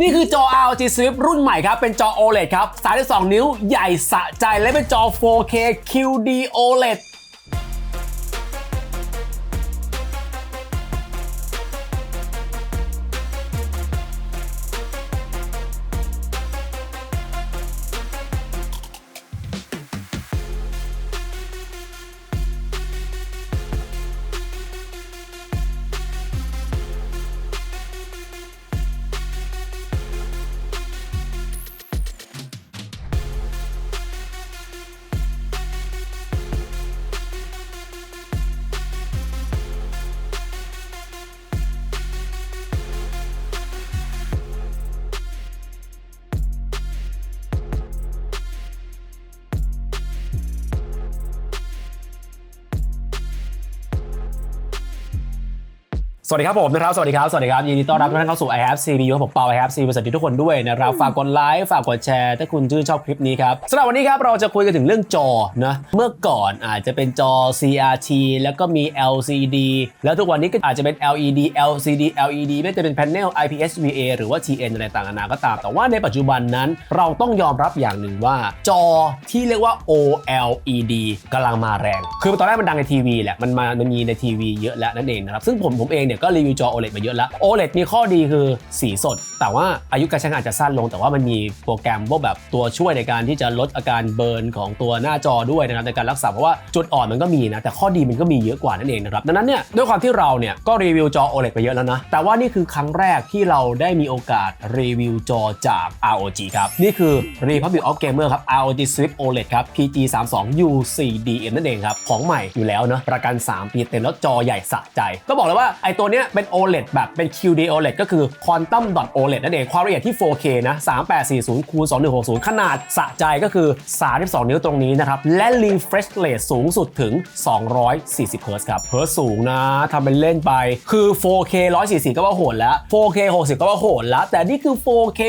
นี่คือจอ ROG Swift รุ่นใหม่ครับ เป็นจอ OLED ครับ 32 นิ้วใหญ่สะใจและเป็นจอ 4K QD OLED สวัสดีครับผมนะครับ สวัสดีครับ สวัสดีครับ ยินดีต้อนรับทุกท่านเข้าสู่ i have CPU ครับผมเปา i have CPU สวัสดีทุกคนด้วยนะครับ ฝากกดไลค์ ฝากกดแชร์ ถ้าคุณชื่นชอบคลิปนี้ครับสำหรับวันนี้ครับ เราจะคุยกันถึงเรื่องจอนะเมื่อก่อนอาจจะเป็นจอ CRT แล้วก็มี LCD แล้วทุกวันนี้ก็อาจจะเป็น LED LCD LED ไม่ว่าจะเป็น panel IPS VA หรือว่า TN อะไรต่างๆนานาก็ตาม แต่ว่าในปัจจุบันนั้น เราต้องยอมรับอย่างหนึ่งว่า จอที่เรียกว่า OLED กำลังมาแรง คือตอนแรกมันดังในทีวีแหละมันมามันมีในทีวีเยอะแล้วนั่นเองนะครับซึ่งผมผมเองเนี่ยก็รีวิวจอ OLED มาเยอะแล้ว OLED มีข้อดีคือสีสด แต่ว่าอายุการใช้งานจะสั้นลง แต่ว่ามันมีโปรแกรมพวกแบบตัวช่วยในการที่จะลดอาการเบิร์นของตัวหน้าจอด้วยนะครับในการรักษาเพราะว่าจุดอ่อนมันก็มีนะแต่ข้อดีมันก็มีเยอะกว่านั่นเองนะครับดังนั้นเนี่ยด้วยความที่เราเนี่ยก็รีวิวจอ OLED ไปเยอะแล้วนะแต่ว่านี่คือครั้งแรกที่เราได้มีโอกาสรีวิวจอจาก ROG ครับนี่คือ Republic of Gamer ครับ ROG Swift OLED ครับ PG 3 2 U4DM นั่นเองครับของใหม่อยู่แล้วเนอะประกัน 3 ปีเต็มแล้วจอใหญ่สะใจ ก็บอกเลยว่าไอ้ตัวเนี้ยเป็น OLED แบบเป็น QD OLED ก็คือ Quantum Dot OLED นั่นเองความละเอียดที่ 4K นะ 3840คูณ2160 ขนาดสะใจก็คือ 32 นิ้วตรงนี้นะครับ และ refresh rate สูงสุดถึง 240 Hz ครับ Hz สูงนะทำเป็นเล่นไป คือ 4K 144ก็ว่าโหดแล้ว 4K 60 ก็ว่าโหดแล้ว แต่นี่คือ 4K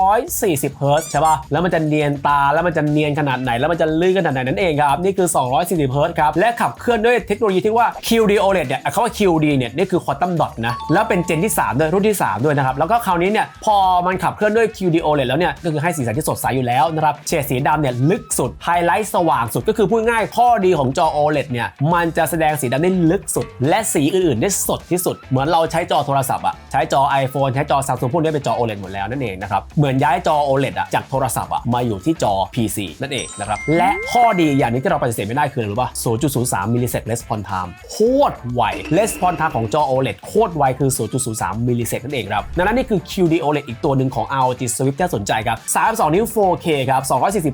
240 Hz ใช่ป่ะ แล้วมันจะเนียนตา แล้วมันจะเนียนขนาดไหน แล้วมันจะลื่นขนาดไหนนั่นเองครับ นี่คือ 240 Hz ครับ และขับเคลื่อนด้วยเทคโนโลยีที่ว่า QD OLED เนี่ยคำว่า QD เนี่ย นี่คือ Quantum Dot นะแล้วเป็นเจนที่ 3 ด้วย รุ่นที่ 3 ด้วยนะครับ แล้วก็คราวนี้เนี่ยพอมันขับเคลื่อนด้วย QD OLED แล้วเนี่ยก็คือให้สีสันที่สดใสอยู่แล้วนะครับเฉดสีดำเนี่ยลึกสุดไฮไลท์สว่างสุดก็คือพูดง่ายข้อดีของจอ OLED เนี่ยมันจะแสดงสีดำได้ลึกสุด และสีอื่นๆได้สดที่สุด เหมือนเราใช้จอโทรศัพท์อะใช้จอ iPhone ใช้จอ Samsung พวกนี้เป็นจอ OLED หมดแล้วนั่นเองนะครับเหมือนย้ายจอ OLED อะจากโทรศัพท์อะมาอยู่ที่จอ PC นั่นเองนะครับและข้อดีอย่างนี้ที่เราปฏิเสธไม่ได้คืออะไรรู้ป่ะ0.03มิลลิเซก response time โคตรไว response time ของจอ OLED โคตรไวคือ 0.03 มิลลิเซกนั่นเองครับดังนั้นนี่คือ QD OLED อีกตัวหนึ่งของ ROG Swift ที่น่าสนใจครับ 32 นิ้ว 4K ครับ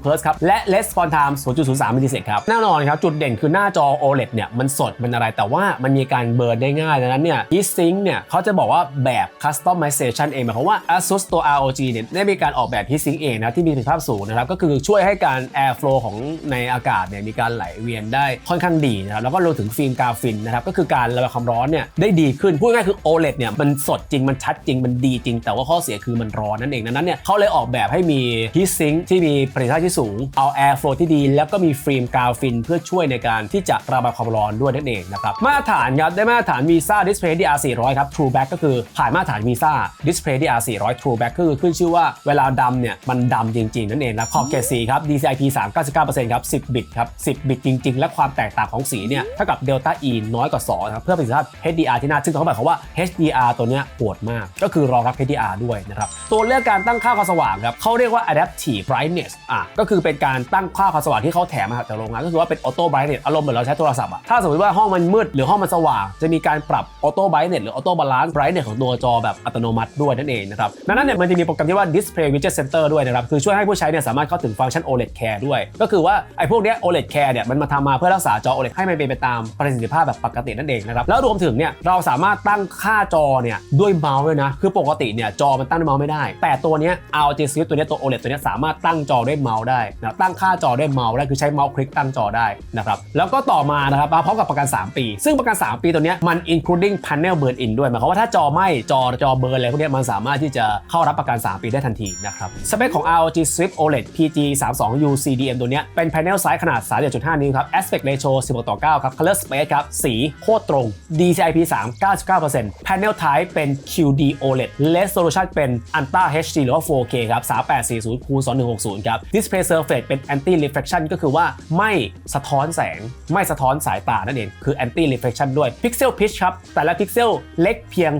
240 Hz ครับ และ response time 0.03 มิลลิเซกครับ แน่นอนครับ จุดเด่นคือหน้าจอ OLED เนี่ย มันสด มันอะไร แต่ว่ามันมีการเบิร์นได้ง่าย ดังนั้นเนี่ย heat sink เนี่ยเขาจะบอกว่าแบบ customization เองหมายความว่า ASUS ตัว ROG เนี่ย ได้มีการออกแบบ heat sink เองนะที่มีประสิทธิภาพสูงนะครับ ก็คือช่วยให้การ air flow ของในอากาศเนี่ยมีการไหลเวียนได้ค่อนข้างดีนะครับ แล้วก็รวมถึงฟิล์มกาฟินนะครับ ก็คือการระบายความร้อนเนี่ยได้ดีขึ้น พูดง่ายคือ OLED เนี่ยมันสดจริงมันชัดจริงมันดีจริง แต่ว่าข้อเสียคือมันร้อนนั่นเองดังนั้นเนี่ยเขาเลยออกแบบให้มี heat sink ที่มีประสิทธิภาพที่สูงเอา air flow ที่ดี แล้วก็มีฟิล์มกราฟิน เพื่อช่วยในการที่จะระบายความร้อนด้วยนั่นเองนะครับมาตรฐานครับได้มาตรฐาน Visa Display DR 400ครับ True Back ก็คือผ่านมาตรฐาน Visa Display DR 400 True Back ก็คือขึ้นชื่อว่าเวลาดำเนี่ยมันดำจริงๆนั่นเองนะขอบเกรดสีครับ DCI-P 3 99%ครับ10 บิตครับ10 บิตจริง ๆ และความแตกต่างของสีเนี่ยเท่ากับ Delta E น้อยกว่า2ครับเพื่อประสิทธิภาพ HDR ที่น่าซึ่งเขาหมายความว่า HDR ตัวเนี้ยโหดมาก ก็คือรองรับ HDR ด้วยนะครับตัวเลือกการตั้งค่าความสว่างครับเขาเรียกว่า Adaptive Brightness อะก็คือเป็นการตั้งค่าความสว่างที่เขาแถมมาจากโรงงานก็คือว่าเป็น Auto Brightness อารมณ์เหมือนเราใช้โทรศัพท์อะถ้าสมมติว่าห้องมันมืดหรือห้องมันสว่าง จะมีการปรับ Auto Brightness หรือ Auto Balance Brightness ของตัวจอแบบอัตโนมัติด้วยนั่นเองนะครับดังนั้นเนี่ยมันจะมีโปรแกรมที่ว่า Display Widget Center ด้วยนะครับคือช่วยให้ผู้ใช้เนี่ยสามารถเข้าถึงฟังก์ชัน OLED Care ด้วย ก็คือว่าไอ้พวกเนี้ย OLED Care เนี่ยมันมาทำมาเพื่อรักษาจอ OLED ให้มันเป็นไปตามประสิทธิภาพแบบปกตินั่นเองนะครับแล้วรวมถึงเนี่ยเราสามารถตั้งค่าจอเนี่ยด้วยเมาส์ด้วยนะ คือปกติเนี่ยจอมันตั้งด้วยเมาส์ไม่ได้ แต่ตัวเนี้ย ROG Series ตัวเนี้ยตัว OLED ตัวเนี้ยสามารถตั้งจอด้วยเมาส์ได้นะตั้งค่าจอด้วยเมาส์ได้คือใช้เมาส์คลิกตั้งจอได้นะครับแล้วก็ต่อมานะครับมาพร้อมกับประกัน 3 ปี ซึ่งประกัน 3 ปีตัวเนี้ยมัน including panel burn in ด้วยหมายความว่าถ้าจอไหม้จอจอเบิร์นอะไรพวกนี้มันสามารถที่จะเข้ารับประกัน 3 ปีได้ทันทีนะครับสเปคของ ROG Swift OLED PG 32 UCDM ตัวเนี้ยเป็น panel size ขนาด 3.5 นิ้วครับ aspect ratio 16:9 ครับ color space ครับสีโคตรตรง DCI-P3 99%แพนเนลท้ายเป็น QD OLED Resolution เป็น Ultra HD หรือว่า 4K ครับ 3840คูณ2160 ครับ Display Surface เป็น Anti Reflection ก็คือว่าไม่สะท้อนแสง ไม่สะท้อนสายตานั่นเอง คือ Anti Reflection ด้วย Pixel Pitch ครับ แต่ละพิกเซลเล็กเพียง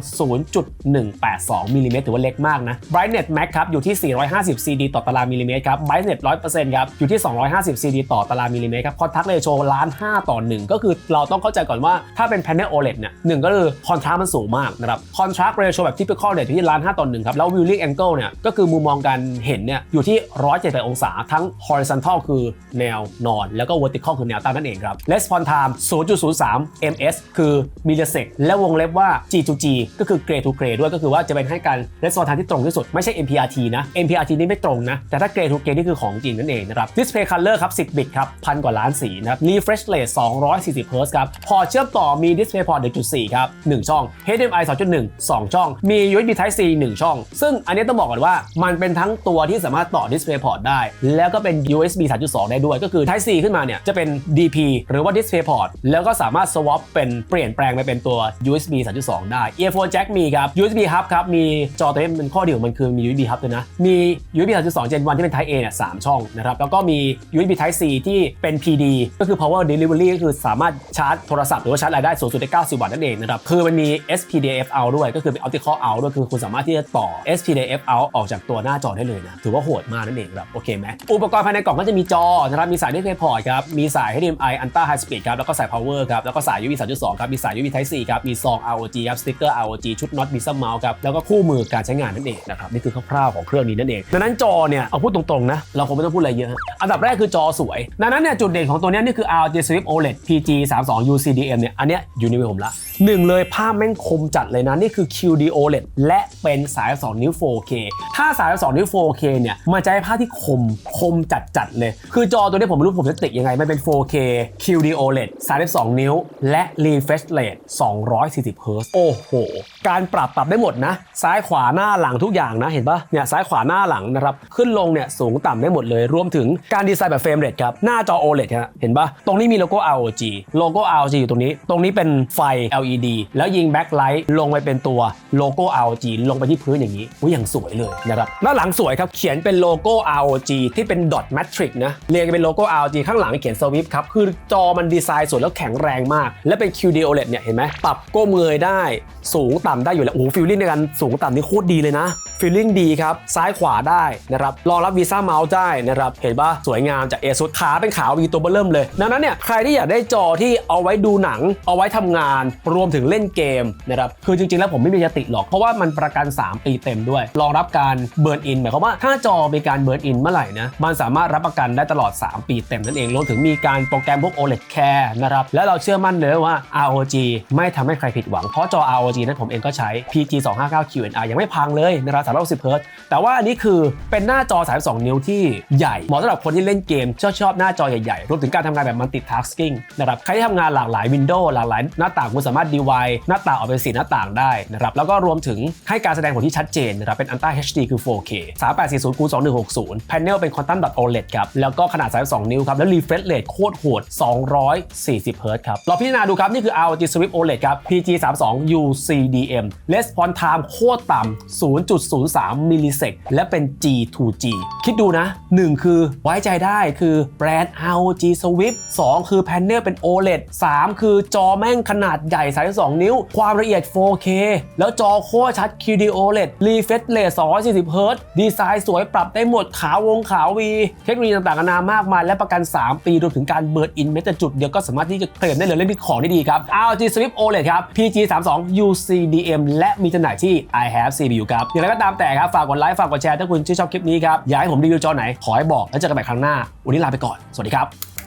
0.182มิลลิเมตรถือว่าเล็กมากนะ Brightness Max ครับ อยู่ที่ 450 CD ต่อตารางมิลลิเมตรครับ Brightness 100%ครับ อยู่ที่ 250 CD ต่อตารางมิลลิเมตรครับ Contrast Ratio ล้าน5ต่อ 1 ก็คือเราต้องเข้าใจก่อนว่าถ้าเป็น Panel OLED เนี่ยหนึ่งก็คือ Contrast มันสูงมากนะครับ Contrast Ratio แบบ Typical เนี่ยอยู่ที่ล้าน5ต่อ1ครับแล้ว Viewing Angle เนี่ยก็คือมุมมองการเห็นเนี่ยอยู่ที่ร้อยเจ็ด178องศา ทั้ง Horizontal คือแนวนอน แล้วก็ Vertical คือแนวตั้งนั่นเองครับ Response Time 0.03 ms คือ millisecond และวงเล็บว่า G to G ก็คือ Gray to Gray ด้วยก็คือว่าจะเป็นให้การ response time ที่ตรงที่สุดไม่ใช่ MPRT นะ MPRT นี่ไม่ตรงนะ แต่ถ้า Gray to Gray นี่คือของจริงนั่นเองนะครับ Display Color ครับ 10 บิตครับพันกว่าล้านสีนะครับ Refresh Rate 240 Hz ครับพอเชื่อมต่อมี Display Port 1.4 ครับ1 ช่อง HDMI 2.1 2 ช่อง มี USB Type C 1 ช่อง ซึ่งอันนี้ต้องบอกก่อนว่ามันเป็นทั้งตัวที่สามารถต่อ Display Port ได้ แล้วก็เป็น USB 3.2 ได้ด้วย ก็คือ Type C ขึ้นมาเนี่ยจะเป็น DP หรือว่า Display Port แล้วก็สามารถ swap เป็นเปลี่ยนแปลงไปเป็นตัว USB 3.2 ได้ Earphone Jack มีครับ USB Hub ครับ มีจอตัวนี้เป็นข้อดีของมันคือมี USB Hub ด้วยนะ มี USB 3.2 Gen 1ที่เป็น Type A เนี่ย3ช่องนะครับ แล้วก็มี USB Type C ที่เป็น PD ก็คือ Power Delivery ก็คือสามารถชาร์จโทรศัพท์หรือว่าชาร์จอะไรได้สูงสุดได้ 90 วัตต์นั่นเองนะครับคือมันมี S P D F out ด้วย ก็คือเป็น Optical out ด้วย คือคุณสามารถที่จะต่อ S P D F out ออกจากตัวหน้าจอได้เลยนะ ถือว่าโหดมากนั่นเองครับโอเคไหม อุปกรณ์ภายในกล่องก็จะมีจอนะครับ มีสาย Display Port ครับ มีสาย HDMI Ultra High Speed ครับ แล้วก็สาย Power ครับ แล้วก็สาย USB 3.2 ครับ มีสาย USB Type C ครับ มีซอง ROG ครับ สติ๊กเกอร์ ROG ชุดน็อต Visa Mouse ครับ แล้วก็คู่มือการใช้งานนั่นเองนะครับนี่คือคร่าวๆของเครื่องนี้นั่นเองดังนั้นจอเนี่ยเอาพูดตรงๆนะเราคงไม่ต้องพูดอะไรเยอะอันดับแรกคือจอสวยดังนั้นเนี่ยจุดเด่นของตัวนี้นี่คือ ROG Swift OLED PG 32 UCDM เนี่ยอันเนี้ยอยู่ในมือผมละหนึ่งเลยภาพแม่งคมจัดเลยนะ นี่คือ QD OLED และเป็นสาย 2 นิ้ว 4K ถ้าสาย 2 นิ้ว 4K เนี่ย มันจะให้ภาพที่คมคมจัดๆเลย คือจอตัวนี้ผมไม่รู้ผมจะติดยังไง มันเป็น 4K QD OLED 32 นิ้ว และ refresh rate 240 Hz โอ้โห การปรับปรับได้หมดนะ ซ้ายขวาหน้าหลังทุกอย่างนะ เห็นปะเนี่ยซ้ายขวาหน้าหลังนะครับ ขึ้นลงเนี่ยสูงต่ำได้หมดเลย รวมถึงการดีไซน์แบบเฟรมเรทครับ หน้าจอ OLED ฮะเห็นปะตรงนี้มีโลโก้ ROG โลโก้ ROG อยู่ตรงนี้ ตรงนี้เป็นไฟ LED แล้วยิงแบ็คไลท์ลงไปเป็นตัวโลโก้ ROG ลงไปที่พื้นอย่างนี้อุ้ยอย่างสวยเลยนะครับด้านหลังสวยครับเขียนเป็นโลโก้ ROG ที่เป็นดอทแมทริกนะเรียงเป็นโลโก้ ROG ข้างหลังเขียนสวิฟครับคือจอมันดีไซน์สวยแล้วแข็งแรงมาก และเป็น QD OLED เนี่ยเห็นไหมปรับก้มเงยได้สูงต่ำได้อยู่แล้วโอ้ฟิลลิ่งในการสูงต่ำนี่โคตรดีเลยนะ ฟีลลิ่งดีครับ ซ้ายขวาได้นะครับ รองรับวีซ่าเมาส์ได้นะครับ เห็นปะสวยงามจากเอซุขาเป็นขาววีตัวเบอร์เริ่มเลย ดังนั้นเนี่ยใครที่อยากได้จอที่เอาไว้ดูหนัง เอาไว้ทำงาน รวมถึงเล่นเกมนะครับคือจริงๆแล้วผมไม่มียติหรอก เพราะว่ามันประกัน 3 ปีเต็มด้วย รองรับการเบิร์นอินหมายความว่าถ้าจอมีการเบิร์นอินเมื่อไหร่นะมันสามารถรับประกันได้ตลอด 3 ปีเต็มนั่นเองรวมถึงมีการโปรแกรมพวก OLED Care นะครับและเราเชื่อมั่นเลยว่า ROG ไม่ทำให้ใครผิดหวังเพราะจอ ROG นั้นผมเองก็ใช้ PG 259 QNR ยังไม่พังเลยนะครับ360 Hz แต่ว่าอันนี้คือเป็นหน้าจอ 32 นิ้วที่ใหญ่ เหมาะสำหรับคนที่เล่นเกม ชอบชอบหน้าจอใหญ่ๆ รวมถึงการทำงานแบบ multitasking นะครับ ใครที่ทำงานหลากหลายวินโดว์หลากหลายหน้าต่างคุณสามารถ divide หน้าต่างออกเป็นสีหน้าต่างได้นะครับ แล้วก็รวมถึงให้การแสดงผลที่ชัดเจนนะครับ เป็น Ultra HD คือ 4K 3840คูณ2160 Panel เป็น Quantum Dot OLED ครับ แล้วก็ขนาด 32 นิ้วครับ แล้ว refresh rate โคตรโหด 240 Hz ครับลองพิจารณาดูครับนี่คือ ROG Swift OLED ครับ PG 32 UCDM response time โคตรต่ำ0.03มิลลิเซกและเป็น G to G คิดดูนะ 1 คือไว้ใจได้คือแบรนด์ ROG Swift 2 คือ Panel เป็น OLED 3 คือจอแม่งขนาดใหญ่ 32 นิ้ว ความละเอียด 4K แล้วจอโคตรชัด QD OLED refresh rate 240 Hz ดีไซน์สวยปรับได้หมดขาววงขาววี เทคโนโลยีต่างๆนานามากมายและประกัน 3 ปีรวมถึงการเบิร์ดอินแม้แต่จุดเดียวก็สามารถที่จะเคลมได้เลยเล่นที่ของได้ดีครับ ROG Swift OLED ครับ PG 32 UCDM และมีจำหน่ายที่ I have CPU ครับอย่างไรก็ตามามแต่ครับ ฝากกดไลค์ ฝากกดแชร์ถ้าคุณชื่นชอบคลิปนี้ครับ อยากให้ผมรีวิวจอไหน ขอให้บอก แล้วเจอกันใหม่ครั้งหน้า วันนี้ลาไปก่อน สวัสดีครับ